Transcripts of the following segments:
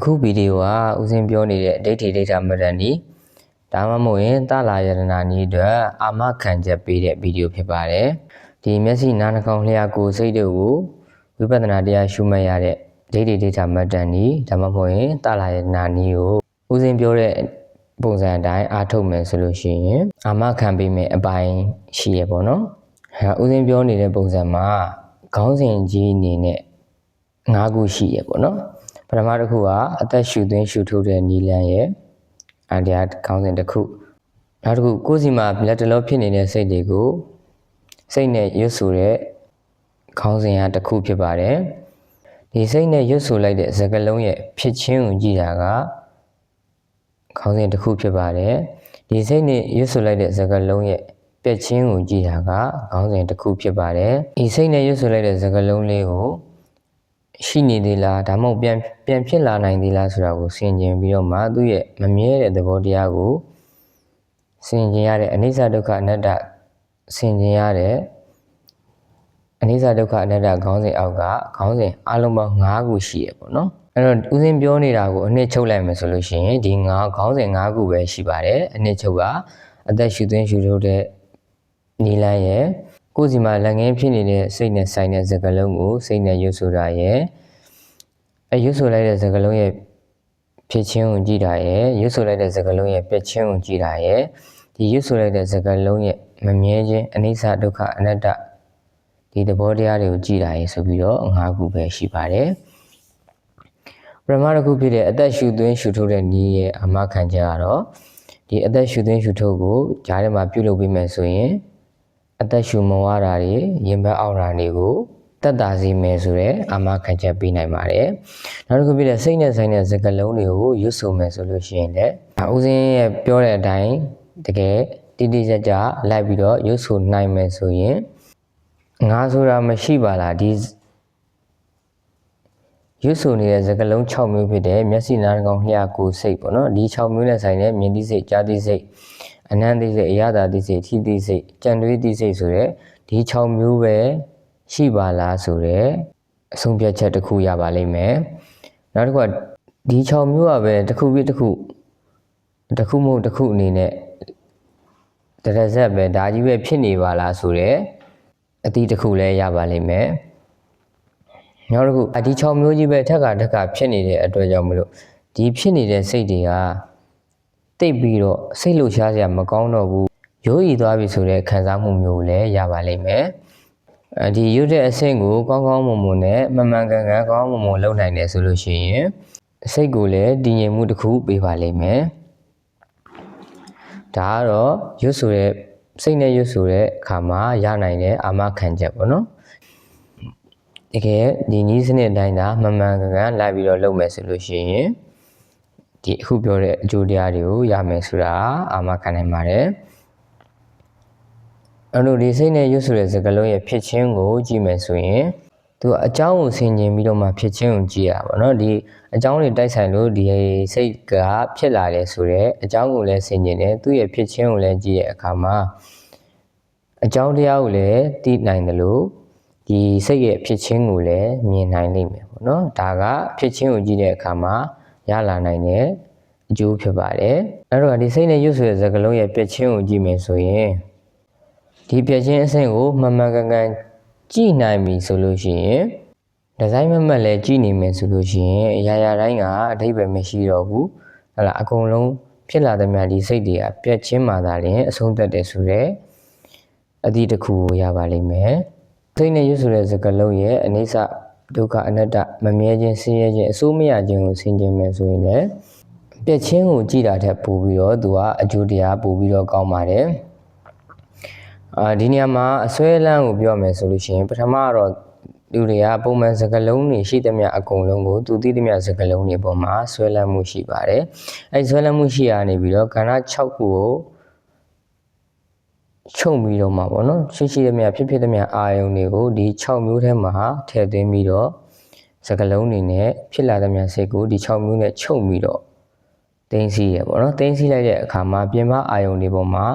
အခုဗီဒီယိုကဦးစင်းပြောနေတဲ့ဒိဋ္ဌိဒိဋ္ဌမရဏီဒါမှမဟုတ်ရင်တလာယရဏနီးအတွက်အာမခံချက်ပေးတဲ့ဗီဒီယိုဖြစ်ပါတယ်ဒီမျက်စိနားနှာခေါင်းလျှာကိုယ်စိတ်တို့ကိုဝိပဿနာတရားရှုမှတ်ရတဲ့ဒိဋ္ဌိဒိဋ္ဌမရဏီဒါမှမဟုတ်ရင်တလာယရဏနီးကိုဦးစင်းပြောတဲ့ပုံစံအတိုင်းအားထုတ်မယ်ဆိုလို့ရှိရင်အာမခံပေးမယ်အပိုင်းရှိရပေါ့နော်အဲဦးစင်းပြောနေတဲ့ပုံစံမှာခေါင်းစဉ်ကြီးအနေနဲ့၅ခုရှိရပေါ့နော် ပထမတစ်ခုကအသက်ရှူသွင်းရှူထုတ်တဲ့နီလန်းရဲ့အန်တရားခေါင်းစဉ်တစ်ခုနောက်တစ်ခုကိုယ်စီမှာလက်တလောဖြစ်နေတဲ့စိတ်တွေကိုစိတ်နဲ့ရွတ်ဆိုတဲ့ခေါင်းစဉ်ကတစ်ခုဖြစ်ပါတယ်ဒီစိတ်နဲ့ရွတ်ဆိုလိုက်တဲ့စကားလုံးရဲ့ဖြစ်ချင်းကိုကြည့်တာကခေါင်းစဉ်တစ်ခုဖြစ်ပါတယ်ဒီစိတ်နဲ့ရွတ်ဆိုလိုက်တဲ့စကားလုံးရဲ့ပြက်ချင်းကိုကြည့်တာကခေါင်းစဉ်တစ်ခုဖြစ်ပါတယ်ဒီစိတ်နဲ့ရွတ်ဆိုလိုက်တဲ့စကားလုံးလေးကို ရှိနေသေးလားဒါမှမဟုတ်ပြန်ပြန်ဖြစ်လာနိုင်သေးလားဆိုတာကိုဆင်ခြင်ပြီးတော့မှသူ့ရဲ့မမြဲတဲ့သဘောတရားကိုဆင်ခြင်ရတဲ့အနိစ္စဒုက္ခအနတ္တဆင်ခြင်ရတဲ့အနိစ္စဒုက္ခအနတ္တခေါင်းစဉ်အောက်ကခေါင်းစဉ်အလုံးပေါင်း၅ခုရှိရပေါ့နော်အဲ့တော့ဦးစင်းပြောနေတာကိုအနှစ်ချုပ်လိုက်မယ်ဆိုလို့ရှိရင်ဒီ၅ခေါင်းစဉ်၅ခုပဲရှိပါတယ်အနှစ်ချုပ်ကအသက်ရှူသွင်းရှူထုတ်တဲ့နီလန်းရဲ့ ကိုယ်စီမှာလက်ငင်းဖြစ်နေတဲ့စိတ်နဲ့ဆိုင်တဲ့စကလုံးကိုစိတ်နဲ့ရွတ်ဆိုတာရဲ့အဲရွတ်ဆိုလိုက်တဲ့စကလုံးရဲ့ဖြစ်ချင်းကိုကြည့်တာရဲ့ရွတ်ဆိုလိုက်တဲ့စကလုံးရဲ့ပြက်ချင်းကိုကြည့်တာရဲ့ဒီရွတ်ဆိုလိုက်တဲ့စကလုံးရဲ့မမြဲခြင်းအနိစ္စဒုက္ခအနတ္တဒီသဘောတရားတွေကိုကြည့်တာရဲ့ဆိုပြီးတော့၅ခုပဲရှိပါတယ်ပရမတစ်ခုဖြစ်တဲ့အသက်ရှူသွင်းရှူထုတ်တဲ့နည်းရဲ့အမခံချက်ကတော့ဒီအသက်ရှူသွင်းရှူထုတ်ကိုဂျားထဲမှာပြုလုပ်ပေးမယ်ဆိုရင် အသက်ရှူမဝါတာတွေရင်ဘတ်အောက်တာတွေကိုတက်တာစီမယ်ဆိုတော့အာမခံချက်ပေးနိုင်ပါတယ်။နောက်တစ်ခုပြတဲ့စိတ်နဲ့ဆိုင်တဲ့စကားလုံးတွေကိုရွတ်ဆိုမယ်ဆိုလို့ရှိရင်လည်းဦးစင်းရဲ့ပြောတဲ့အတိုင်းတကယ်တိတိကျကျလိုက်ပြီးတော့ရွတ်ဆိုနိုင်မယ်ဆိုရင်ငါဆိုတာမရှိပါလားဒီရွတ်ဆိုနေတဲ့စကားလုံး6မျိုးဖြစ်တဲ့မျက်စိနားကောင်လျှာကိုယ်စိတ်ပေါ့နော်ဒီ6မျိုးနဲ့ဆိုင်တဲ့မြင်သိစိတ်ကြားသိစိတ် အနန္တိစိတ်အရသာသိစိတ်ထိသိစိတ်ကြံတွေးသိစိတ်ဆိုတဲ့ဒီ6မျိုးပဲရှိပါလားဆိုတဲ့အဆုံးဖြတ်ချက်တစ်ခုရပါလိမ့်မယ်နောက်တစ်ခုကဒီ6မျိုးကပဲတစ်ခုပြီးတစ်ခုတစ်ခုမဟုတ်တစ်ခုအနေနဲ့တရဇက်ပဲဒါကြီးပဲဖြစ်နေပါလားဆိုတဲ့အတိတစ်ခုလည်းရပါလိမ့်မယ်နောက်တစ်ခုအဒီ6မျိုးကြီးပဲထက်ကထက်ကဖြစ်နေတဲ့အတွက်ကြောင့်မလို့ဒီဖြစ်နေတဲ့စိတ်တွေက တိတ်ပြီးတော့စိတ်လှုပ်ရှားစရာမကောင်းတော့ဘူးရိုးရီသွားပြီဆိုတဲ့ခံစားမှုမျိုးလည်းရပါလိမ့်မယ်အဲဒီရွတ်တဲ့အဆင့်ကိုကောင်းကောင်းမွန်မွန်နဲ့မှန်မှန်ကန်ကန်ကောင်းမွန်မွန်လုပ်နိုင်တယ်ဆိုလို့ရှိရင်စိတ်ကိုလည်းတည်ငြိမ်မှုတစ်ခုပေးပါလိမ့်မယ်ဒါကတော့ရွတ်ဆိုတဲ့စိတ်နဲ့ရွတ်ဆိုတဲ့အခါမှာရနိုင်တဲ့အာမခံချက်ပေါ့နော်တကယ်ဒီနည်းစနစ်အတိုင်းသာမှန်မှန်ကန်ကန်လိုက်ပြီးတော့လုပ်မယ်ဆိုလို့ရှိရင် ဒီအခုပြောတဲ့အကျိုးတရားတွေကိုရမယ်ဆိုတာအာမခံနိုင်ပါတယ်အဲ့လိုဒီစိတ်နဲ့ရွတ်ဆိုတဲ့စကားလုံးရဲ့ဖြစ်ချင်းကိုကြည့်မယ်ဆိုရင်သူအကြောင်းကိုဆင်ခြင်ပြီးတော့မှဖြစ်ချင်းကိုကြည့်ရပါတော့ဒီအကြောင်းတွေတိုက်ဆိုင်လို့ဒီစိတ်ကဖြစ်လာတယ်ဆိုတော့အကြောင်းကိုလည်းဆင်ခြင်တယ်သူ့ရဲ့ဖြစ်ချင်းကိုလည်းကြည့်တဲ့အခါမှာအကြောင်းတရားကိုလည်းသိနိုင်တယ်လို့ဒီစိတ်ရဲ့ဖြစ်ချင်းကိုလည်းမြင်နိုင်လိမ့်မယ်ပေါ့နော်ဒါကဖြစ်ချင်းကိုကြည့်တဲ့အခါမှာ ရလာနိုင်တဲ့အကျိုးဖြစ်ပါတယ်အဲ့တော့ဒီစိတ်နဲ့ရွတ်ဆိုတဲ့စကားလုံးရဲ့ပြည့်ချင်းကိုကြည့်မယ်ဆိုရင်ဒီပြည့်ချင်းအဆင့်ကိုမှန်မှန်ကန်ကန်ကြည့်နိုင်ပြီဆိုလို့ရှိရင်ဒီဇိုင်းမမတ်လည်းကြည့်နေမယ်ဆိုလို့ရှိရင်အရာရာတိုင်းကအဓိပ္ပာယ်မရှိတော့ဘူးဟလာအကုန်လုံးဖြစ်လာတဲ့မြဒီစိတ်တွေကပြည့်ချင်းမှသာလျှင်အဆုံးသတ်တယ်ဆိုတော့အသည့်တစ်ခုကိုရပါလိမ့်မယ်စိတ်နဲ့ရွတ်ဆိုတဲ့စကားလုံးရဲ့အနိစ္စ ဒုက္ခအနတ္တမမြဲခြင်းဆင်းရဲခြင်းအစိုးမရခြင်းကိုဆင်ခြင်မယ်ဆိုရင်လည်းပြည့်ချင်းကိုကြည်တာထက်ပိုပြီးတော့သူကအကျိုးတရားပိုပြီးတော့ကောင်းပါတယ်အာဒီနေရာမှာအစွဲလန်းကိုပြောမယ်ဆိုလို့ရှိရင်ပထမတော့လူတွေကပုံမှန်စကလုံးတွေရှိသမျှအကုန်လုံးကိုသူသိသမျှစကလုံးတွေပေါ်မှာဆွဲလန်းမှုရှိပါတယ်အဲဆွဲလန်းမှုရှိရနေပြီးတော့ကဏ္ဍ6ခုကို ချုပ်ပြီးတော့မှာပေါ့နော်ရှိရှိသမျှဖြစ်ဖြစ်သမျှအာယုံတွေကိုဒီ6မျိုးထဲမှာထည့်သွင်းပြီးတော့စကလုံးတွေနဲ့ဖြစ်လာသမျှစိတ်ကိုဒီ6မျိုးနဲ့ချုပ်ပြီးတော့တင်းစီရပေါ့နော်တင်းစီလိုက်တဲ့အခါမှာပြင်ပအာယုံတွေပေါ်မှာ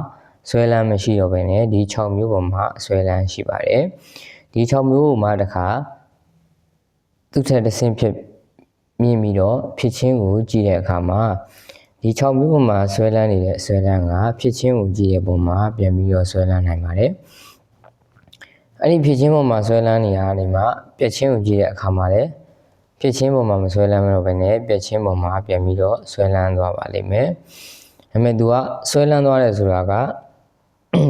ဆွဲလန်းမရှိတော့ဘဲနဲ့ဒီ6မျိုးပေါ်မှာဆွဲလန်းရှိပါတယ်ဒီ6မျိုးမှာတခါသူ့ထက်တစ်ဆင့်ဖြစ်မြင်ပြီးတော့ဖြစ်ချင်းကိုကြည့်တဲ့အခါမှာ ဒီ6မျိုးပေါ်မှာဆွဲလန်းနေတဲ့ဆွဲလန်းကဖြစ်ချင်းကိုကြည့်တဲ့ပုံမှာပြန်ပြီးတော့ဆွဲလန်းနိုင်ပါတယ်အဲ့ဒီဖြစ်ချင်းပေါ်မှာဆွဲလန်းနေရနေမှာပြက်ချင်းကိုကြည့်တဲ့အခါမှာလည်းဖြစ်ချင်းပေါ်မှာမဆွဲလန်းမလို့ပဲနဲ့ပြက်ချင်းပေါ်မှာပြန်ပြီးတော့ဆွဲလန်းသွားပါလိမ့်မယ်ဒါပေမဲ့သူကဆွဲလန်းသွားတယ်ဆိုတာက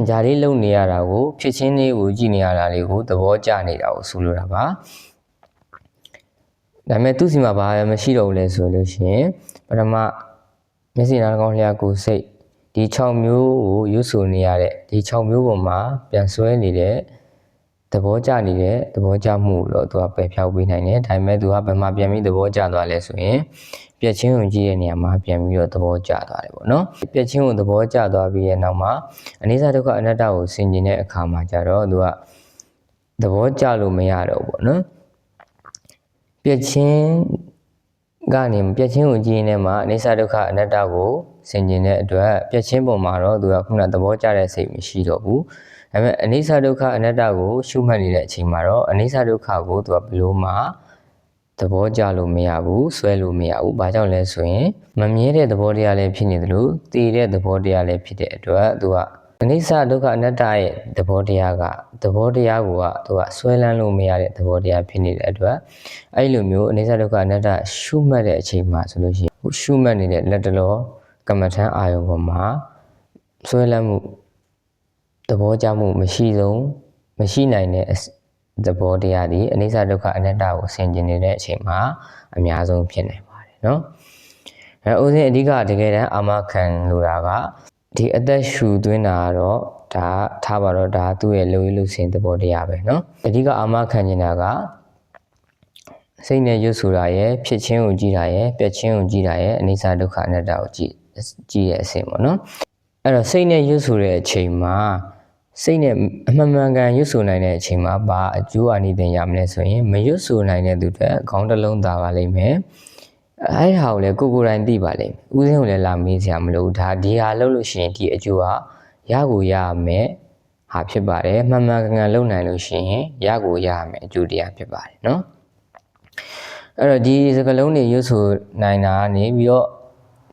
ဂျာလေးလုံနေရတာကိုဖြစ်ချင်းလေးကိုကြည့်နေရတာလေးကိုသဘောကျနေတာကိုဆိုလိုတာပါဒါပေမဲ့သူ့စီမှာဘာမှမရှိတော့ဘူးလဲဆိုလို့ရှိရင်ပထမ မျက်စိနားကောင်းလျှာကိုစိတ်ဒီ6မျိုးကိုရွတ်ဆိုနေရတဲ့ဒီ6မျိုးပေါ်မှာပြန်ဆွဲနေတဲ့သဘောကျနေတဲ့သဘောကျမှုကိုတော့သူကပယ်ဖျောက်ပေးနိုင်တယ်ဒါပေမဲ့သူကဘယ်မှာပြန်ပြီးသဘောကျသွားလဲဆိုရင်ပြက်ချင်းကိုကြည့်တဲ့နေရာမှာပြန်ပြီးတော့သဘောကျသွားတယ်ပေါ့နော်ပြက်ချင်းကိုသဘောကျသွားပြီးရဲ့နောက်မှာအနိစ္စဒုက္ခအနတ္တကိုဆင်ခြင်တဲ့အခါမှာကျတော့သူကသဘောကျလို့မရတော့ဘူးပေါ့နော်ပြက်ချင်း ကနေပြက်ချင်းကိုကြည့်နေမှာအနိစ္စဒုက္ခအနတ္တကိုဆင်ခြင်တဲ့အတွက်ပြက်ချင်းပုံမှာတော့သူကခုနသဘောကျတဲ့စိတ်မရှိတော့ဘူးဒါပေမဲ့အနိစ္စဒုက္ခအနတ္တကိုရှုမှတ်နေတဲ့အချိန်မှာတော့အနိစ္စဒုက္ခကိုသူကဘယ်လိုမှသဘောကျလို့မရဘူးဆွဲလို့မရဘူး။ဘာကြောင့်လဲဆိုရင်မမြဲတဲ့သဘောတရားလည်းဖြစ်နေတယ်လို့တည်တဲ့သဘောတရားလည်းဖြစ်တဲ့အတွက်သူက အနိစ္စဒုက္ခအနတ္တရဲ့သဘောတရားကသဘောတရားကိုကသူကဆွဲလန်းလို့မရတဲ့သဘောတရားဖြစ်နေတဲ့အတွက်အဲ့လိုမျိုးအနိစ္စဒုက္ခအနတ္တရှုမှတ်တဲ့အချိန်မှာဆိုလို့ရှိရင်ရှုမှတ်နေတဲ့လက်တလောကမ္မထံအာယုံပေါ်မှာဆွဲလန်းမှုသဘောကျမှုမရှိဆုံးမရှိနိုင်တဲ့သဘောတရားဒီအနိစ္စဒုက္ခအနတ္တကိုဆင်ခြင်နေတဲ့အချိန်မှာအများဆုံးဖြစ်နေပါတယ်နော်အဲဥစဉ်အဓိကတကယ်တမ်းအာမခံလိုတာက ဒီအသက်ရှူသွင်းတာကတော့ဒါထားပါတော့ဒါသူ့ရဲ့လူရည်လူစင်သဘောတရားပဲเนาะအဓိကအာမခံနေတာကစိတ်နဲ့ရွတ်ဆိုတာရယ်ဖြစ်ချင်းကိုကြည့်တာရယ်ပြက်ချင်းကိုကြည့်တာရယ်အနိစ္စဒုက္ခအနတ္တကိုကြည့်ကြည့်ရဲ့အဆင့်ပေါ့เนาะ အဲ့တော့စိတ်နဲ့ရွတ်ဆိုတဲ့အချိန်မှာစိတ်နဲ့အမှန်မှန်ကန်ရွတ်ဆိုနိုင်တဲ့အချိန်မှာဘာအကျိုးအနိသင်ရမလဲဆိုရင်မရွတ်ဆိုနိုင်တဲ့သူတွေခေါင်းတစ်လုံးသာပါလိမ့်မယ် အဲ့ဒါကိုလည်းကိုကိုတိုင်းသိပါလိမ့်မယ်ဦးစင်းကိုလည်းလာမေးစရာမလိုဒါဒီဟာလုပ်လို့ရှိရင်ဒီအကျိုးဟာရကိုရရမယ်ဟာဖြစ်ပါတယ်မှန်မှန်ကန်ကန်လုပ်နိုင်လို့ရှိရင်ရကိုရရမယ်အကျိုးတရားဖြစ်ပါတယ်နော်အဲ့တော့ဒီစကလုံးတွေရွတ်ဆိုနိုင်တာကနေပြီးတော့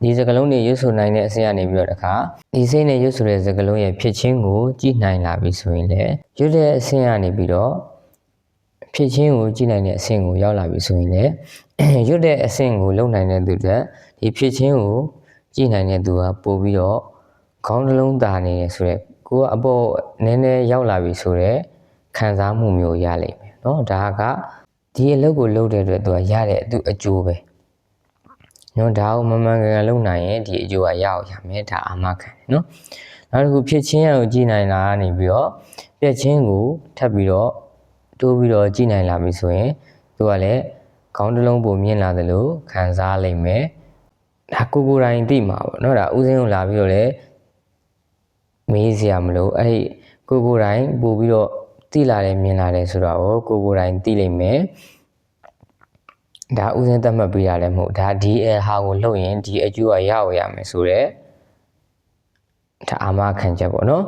ဒီစကလုံးတွေရွတ်ဆိုနိုင်တဲ့အဆင့်ကနေပြီးတော့တခါဒီစိတ်နဲ့ရွတ်ဆိုတဲ့စကလုံးရဲ့ဖြစ်ချင်းကိုကြည့်နိုင်လာပြီဆိုရင်လည်းရွတ်တဲ့အဆင့်ကနေပြီးတော့ ဖြစ်ချင်းကိုကြည့်နိုင်တဲ့အဆင့်ကိုရောက်လာပြီဆိုရင်လည်း ရွတ်တဲ့အဆင့်ကိုလုံနိုင်တဲ့သူတွေဒီဖြစ်ချင်းကိုကြည့်နိုင်တဲ့သူကပို့ပြီးတော့ခေါင်းတစ်လုံးသာနေရဆိုရက်ကိုကအပေါ်နည်းနည်းရောက်လာပြီဆိုတော့ခံစားမှုမျိုးရလိမ့်မယ်เนาะဒါကဒီအလုပ်ကိုလုပ်တဲ့အတွက်သူကရတဲ့သူအကျိုးပဲ နော်ဒါကိုမမှန်ကန်ကန်လုပ်နိုင်ရင်ဒီအကျိုးကရအောင်ရမယ်ဒါအာမခံတယ်နော်နောက်တစ်ခုဖြစ်ချင်းကိုကြည်နိုင်လာကနေပြီးတော့ပြက်ချင်းကိုထပ်ပြီးတော့ တိုးပြီးတော့ကြည်နိုင်လာပြီဆိုရင်သူကလည်းခေါင်းတစ်လုံးပုံမြင်လာသလိုခံစားလိမ့်မယ်ဒါကိုကိုယ်တိုင်သိမှာပေါ့နော်ဒါဥစဉ်ကိုလာပြီးတော့လည်းမေးစရာမလိုအဲ့ဒီကိုကိုယ်တိုင်ပို့ပြီးတော့သိလာတယ်မြင်လာတယ်ဆိုတော့ကိုကိုယ်တိုင်သိလိမ့်မယ်ဒါဥစဉ်သတ်မှတ်ပေးရလည်းမဟုတ်ဒါဒီအဟာကိုလုပ်ရင်ဒီအကျိုးကရအောင်ရမယ်ဆိုတော့ ဒါအာမခံချက်ပေါ့နော်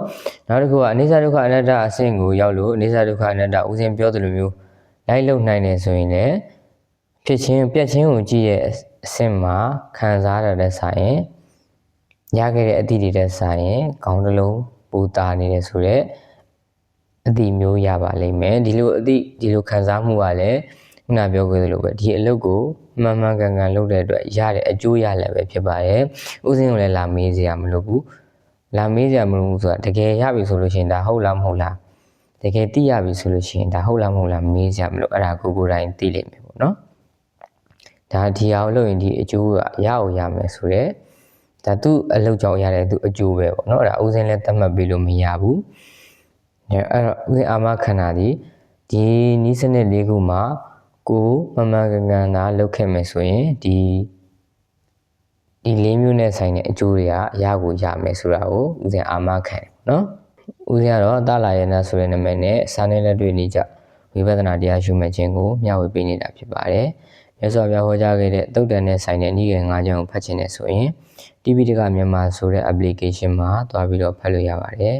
နောက်တစ်ခုကအနိစ္စဒုက္ခအနတ္တအဆင့်ကိုရောက်လို့အနိစ္စဒုက္ခအနတ္တဥစဉ်ပြောသလိုမျိုးလိုက်လုံနိုင်တယ်ဆိုရင်လည်းဖြစ်ချင်းပြက်ချင်းကိုကြည့်ရဲ့အဆင့်မှာခံစားရတဲ့ဆိုင်ရင်ရခဲ့တဲ့အသည့်တွေတဲ့ဆိုင်ရင်ခေါင်းတစ်လုံးပူတာနေတယ်ဆိုတော့အသည့်မျိုးရပါလိမ့်မယ်ဒီလိုအသည့်ဒီလိုခံစားမှုကလည်းခုနပြောခဲ့သလိုပဲဒီအလုပ်ကိုမှန်မှန်ကန်ကန်လုပ်တဲ့အတွက်ရတဲ့အကျိုးရလည်းပဲဖြစ်ပါတယ်။ဥစဉ်ကိုလည်းလာမေးစရာမလိုဘူး။ လာမေးစရာမလိုဘူးဆိုတာတကယ်ရပြီဆိုလို့ရှိရင်ဒါဟုတ်လားမဟုတ်လား။တကယ်သိရပြီဆိုလို့ရှိရင်ဒါဟုတ်လားမဟုတ်လားမေးစရာမလိုအဲ့ဒါကိုကိုယ်တိုင်သိလိမ့်မယ်ပေါ့နော်။ဒါဒီအောင်လုပ်ရင်ဒီအကျိုးကရအောင်ရမယ်ဆိုတော့ဒါသူ့အလုပ်ကြောင့်ရတဲ့သူအကျိုးပဲပေါ့နော်။အဲ့ဒါဥစဉ်လည်းသတ်မှတ်ပေးလို့မရဘူး။အဲ့အဲ့တော့ဥစဉ်အာမခန္ဓာဒီဒီနီးစနစ်လေးခုမှာကိုမမှန်ကန်ကန်သာလုပ်ခဲ့မယ်ဆိုရင်ဒီ ဒီလေးမျိုးနဲ့ဆိုင်တဲ့အကျိုးတွေကအရာကိုရမယ်ဆိုတာကိုဦးဇင်အာမခံတယ်နော်ဦးဇင်ကတော့တာလာရနာဆိုတဲ့နာမည်နဲ့စာနဲ့လက်တွေ့နေကြဝိပဿနာတရားရှုမှတ်ခြင်းကိုမျှဝေပေးနေတာဖြစ်ပါတယ်မြတ်စွာဘုရားဟောကြားခဲ့တဲ့တုတ်တန်နဲ့ဆိုင်တဲ့ဤငယ်၅ချောင်းကိုဖတ်ခြင်းနဲ့ဆိုရင် TV တကမြန်မာဆိုတဲ့ application မှာတွားပြီးတော့ဖတ်လို့ရပါတယ်